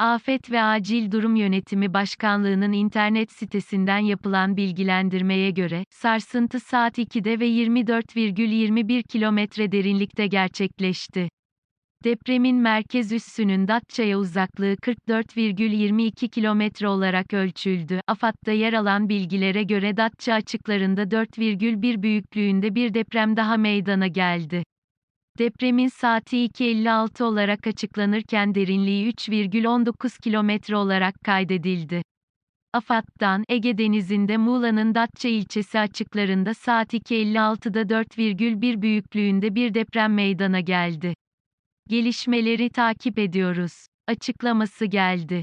Afet ve Acil Durum Yönetimi Başkanlığı'nın internet sitesinden yapılan bilgilendirmeye göre, sarsıntı saat 2'de ve 24,21 kilometre derinlikte gerçekleşti. Depremin merkez üssünün Datça'ya uzaklığı 44,22 kilometre olarak ölçüldü. AFAD'da yer alan bilgilere göre Datça açıklarında 4,1 büyüklüğünde bir deprem daha meydana geldi. Depremin saati 2.56 olarak açıklanırken derinliği 3,19 kilometre olarak kaydedildi. AFAD'dan, Ege Denizi'nde Muğla'nın Datça ilçesi açıklarında saat 2.56'da 4,1 büyüklüğünde bir deprem meydana geldi. Gelişmeleri takip ediyoruz. Açıklaması geldi.